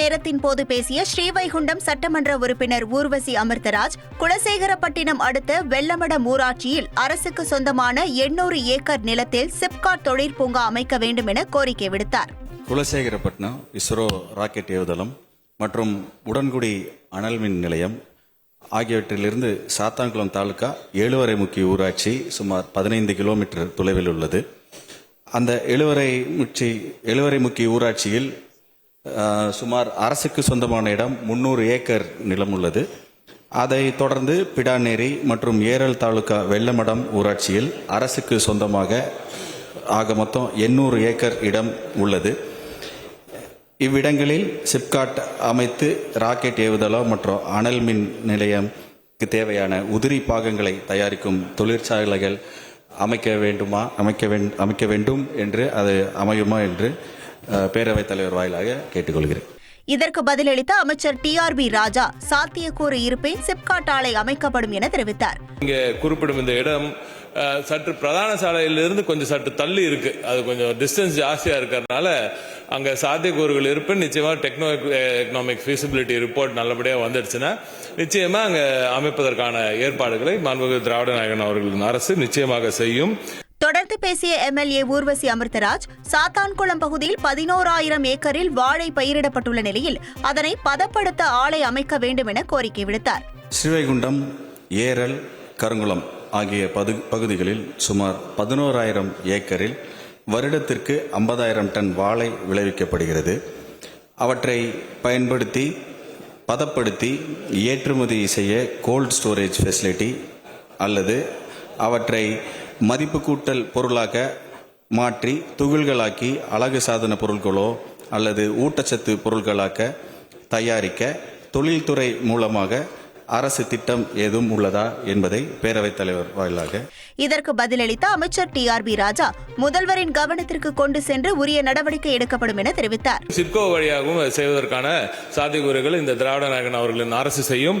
நேரத்தின் போது பேசிய ஸ்ரீவைகுண்டம் சட்டமன்ற உறுப்பினர் ஊர்வசி அமிர்தராஜ் குலசேகரப்பட்டினம் அடுத்த வெள்ளமடம் ஊராட்சியில் அரசுக்கு சொந்தமான எண்ணூறு ஏக்கர் நிலத்தில் சிப்காட் தொழிற்பூங்கா அமைக்க வேண்டும் என கோரிக்கை விடுத்தார். குலசேகரப்பட்டினம் இஸ்ரோ ராக்கெட் ஏவுதளம் மற்றும் உடன்குடி அனல் மின் நிலையம் ஆகியவற்றிலிருந்து சாத்தான்குளம் தாலுகா ஏழுவரை முக்கிய ஊராட்சி சுமார் பதினைந்து கிலோமீட்டர் தொலைவில் உள்ளது. அந்த எழுவரை முச்சி எழுவரை முக்கிய ஊராட்சியில் சுமார் அரசுக்கு சொந்தமான இடம் முந்நூறு ஏக்கர் நிலம் உள்ளது. அதை தொடர்ந்து பிடாநேரி மற்றும் ஏரல் தாலுகா வெள்ளமடம் ஊராட்சியில் அரசுக்கு சொந்தமாக ஆக மொத்தம் எண்ணூறு ஏக்கர் இடம் உள்ளது. இவ்விடங்களில் சிப்காட் அமைத்து ராக்கெட் ஏவுதளம் மற்றும் அனல் மின் நிலையம்க்கு தேவையான உதிரி பாகங்களை தயாரிக்கும் தொழிற்சாலைகள் அமைக்க வேண்டுமா அமைக்க வேண் அமைக்க வேண்டும் என்று அது அமையுமா என்று பேரவைத் தலைவர் வாயிலாக கேட்டுக்கொள்கிறேன். இதற்கு பதிலளித்த அமைச்சர் டி ஆர் பி ராஜா சாத்தியக்கூறு இருப்பின் சிப்காட் ஆலை அமைக்கப்படும் என தெரிவித்தார். இங்கே குறிப்பிடும் இந்த இடம் சற்று பிரதான சாலையிலிருந்து கொஞ்சம் சற்று தள்ளி இருக்கு. அது கொஞ்சம் டிஸ்டன்ஸ் ஜாஸ்தியா இருக்கிறதுனால அங்க சாத்தியக்கூறுகள் இருப்பின். நிச்சயமா டெக்னோ எக்கனாமிக் ஃபீசிபிலிட்டி ரிப்போர்ட் நல்லபடியா வந்துடுச்சுன்னா நிச்சயமா அங்க அமைப்பதற்கான ஏற்பாடுகளை மாண்புமிகு திராவிட நாயகன் அவர்களின் அரசு நிச்சயமாக செய்யும். பேசிய எம்எல்ஏ ஊர்வசி அமிர்தராஜ் சாத்தான்குளம் பகுதியில் பதினோராயிரம் ஏக்கரில் வாழை பயிரிடப்பட்டுள்ள நிலையில் அதனை பதப்படுத்த ஆலை அமைக்க வேண்டும் என கோரிக்கை விடுத்தார். ஸ்ரீவைகுண்டம் ஏரல் கருங்குளம் ஆகிய பது பகுதிகளில் சுமார் பதினோராயிரம் ஏக்கரில் வருடத்திற்கு ஐம்பதாயிரம் டன் வாழை விளைவிக்கப்படுகிறது. அவற்றை பயன்படுத்தி பதப்படுத்தி ஏற்றுமதி செய்ய கோல்ட் ஸ்டோரேஜ் ஃபெசிலிட்டி அல்லது அவற்றை மதிப்பு கூட்டல் பொருளாக மாற்றி துகில்களாக்கி அழகு சாதன பொருட்களோ அல்லது ஊட்டச்சத்து பொருட்களாக்க தயாரிக்க தொழில்துறை மூலமாக அரசு திட்டம் ஏதும் உள்ளதா என்பதை பேரவைத் தலைவர் வாயிலாக இதற்கு பதிலளித்த அமைச்சர் டி ஆர் பி ராஜா முதல்வரின் கவனத்திற்கு கொண்டு சென்று உரிய நடவடிக்கை எடுக்கப்படும் என தெரிவித்தார். சிட்கோ வழியாகவும் செய்வதற்கான சாத்தியக்கூறுகள் இந்த திராவிட நாயகன் அவர்களின் அரசு செய்யும்.